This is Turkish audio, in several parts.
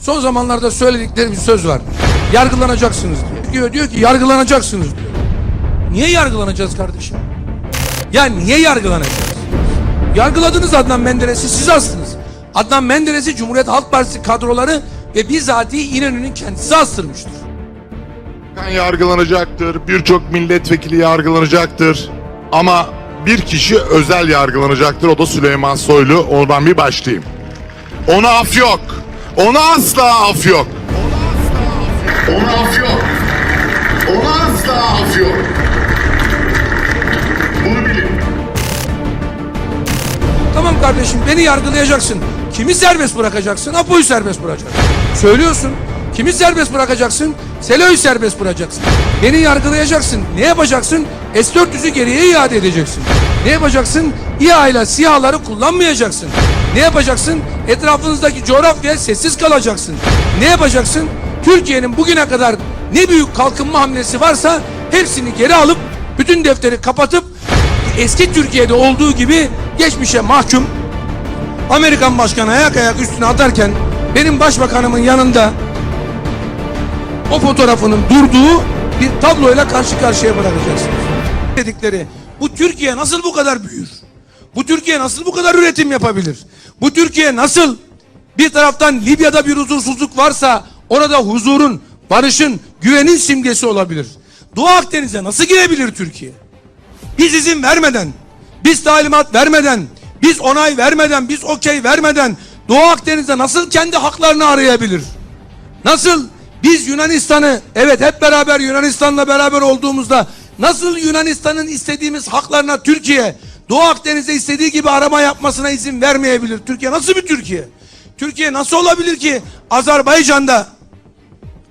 Son zamanlarda söyledikleri bir söz var. Yargılanacaksınız diyor. Diyor, diyor ki yargılanacaksınız diyor. Niye yargılanacağız kardeşim? Ya niye yargılanacağız? Yargıladınız Adnan Menderes'i siz astınız. Adnan Menderes'i Cumhuriyet Halk Partisi kadroları ve bizatihi İnönü'nün kendisi astırmıştır. Bakan yargılanacaktır, birçok milletvekili yargılanacaktır. Ama bir kişi özel yargılanacaktır, o da Süleyman Soylu. Oradan bir başlayayım. Ona af yok. Ona asla af yok. Ona af yok. Ona asla af yok. Bunu bilin. Tamam kardeşim beni yargılayacaksın. Kimi serbest bırakacaksın? Apo'yu serbest bırakacaksın. Söylüyorsun. Kimi serbest bırakacaksın? Selo'yu serbest bırakacaksın. Beni yargılayacaksın. Ne yapacaksın? S-400'ü geriye iade edeceksin. Ne yapacaksın? İHA ile SİHA'ları kullanmayacaksın. Ne yapacaksın? Etrafınızdaki coğrafyaya sessiz kalacaksın. Ne yapacaksın? Türkiye'nin bugüne kadar ne büyük kalkınma hamlesi varsa hepsini geri alıp bütün defteri kapatıp eski Türkiye'de olduğu gibi geçmişe mahkum Amerikan başkanı ayak ayak üstüne atarken benim başbakanımın yanında o fotoğrafının durduğu bir tabloyla karşı karşıya bırakacaksınız. Dedikleri bu Türkiye nasıl bu kadar büyür? Bu Türkiye nasıl bu kadar üretim yapabilir? Bu Türkiye nasıl bir taraftan Libya'da bir huzursuzluk varsa orada huzurun, barışın, güvenin simgesi olabilir. Doğu Akdeniz'e nasıl girebilir Türkiye? Biz izin vermeden, biz talimat vermeden, biz onay vermeden, biz okey vermeden Doğu Akdeniz'de nasıl kendi haklarını arayabilir? Nasıl biz Yunanistan'ı evet hep beraber Yunanistan'la beraber olduğumuzda nasıl Yunanistan'ın istediğimiz haklarına Türkiye Doğu Akdeniz'de istediği gibi arama yapmasına izin vermeyebilir? Türkiye nasıl bir Türkiye? Türkiye nasıl olabilir ki Azerbaycan'da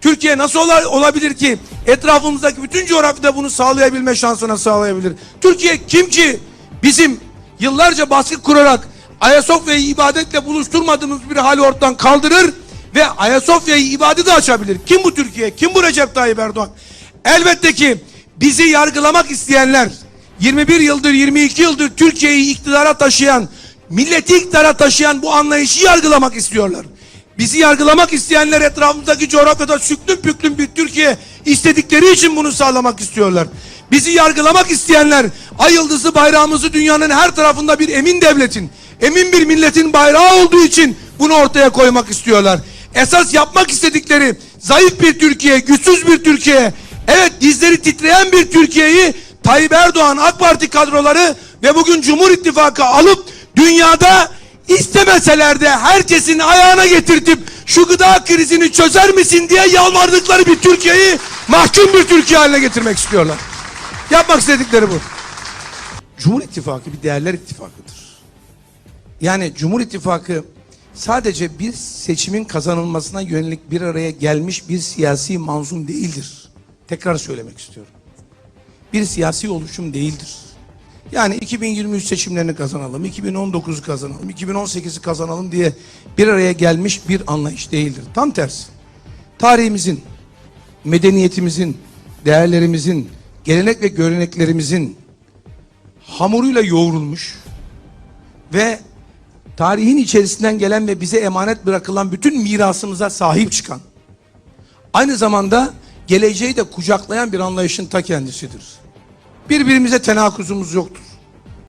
Türkiye nasıl ola- olabilir ki etrafımızdaki bütün coğrafyada bunu sağlayabilme şansına sağlayabilir? Türkiye kim ki bizim yıllarca baskı kurarak Ayasofya'yı ibadetle buluşturmadığımız bir hali ortadan kaldırır ve Ayasofya'yı ibadete açabilir. Kim bu Türkiye? Kim bu Recep Tayyip Erdoğan? Elbette ki bizi yargılamak isteyenler 21 yıldır 22 yıldır Türkiye'yi iktidara taşıyan milleti iktidara taşıyan bu anlayışı yargılamak istiyorlar. Bizi yargılamak isteyenler etrafımızdaki coğrafyada süklüm püklüm bir Türkiye istedikleri için bunu sağlamak istiyorlar. Bizi yargılamak isteyenler ay yıldızı bayrağımızı dünyanın her tarafında bir emin devletin, emin bir milletin bayrağı olduğu için bunu ortaya koymak istiyorlar. Esas yapmak istedikleri zayıf bir Türkiye, güçsüz bir Türkiye, evet dizleri titreyen bir Türkiye'yi Tayyip Erdoğan AK Parti kadroları ve bugün Cumhur İttifakı alıp dünyada istemeseler de herkesin ayağına getirtip şu gıda krizini çözer misin diye yalvardıkları bir Türkiye'yi mahkum bir Türkiye haline getirmek istiyorlar. Yapmak istedikleri bu. Cumhur İttifakı bir değerler ittifakıdır. Yani Cumhur İttifakı sadece bir seçimin kazanılmasına yönelik bir araya gelmiş bir siyasi manzum değildir. Tekrar söylemek istiyorum. Bir siyasi oluşum değildir. Yani 2023 seçimlerini kazanalım, 2019'u kazanalım, 2018'i kazanalım diye bir araya gelmiş bir anlayış değildir. Tam tersi. Tarihimizin, medeniyetimizin, değerlerimizin, gelenek ve göreneklerimizin hamuruyla yoğrulmuş ve tarihin içerisinden gelen ve bize emanet bırakılan bütün mirasımıza sahip çıkan, aynı zamanda geleceği de kucaklayan bir anlayışın ta kendisidir. Birbirimize tenakuzumuz yoktur.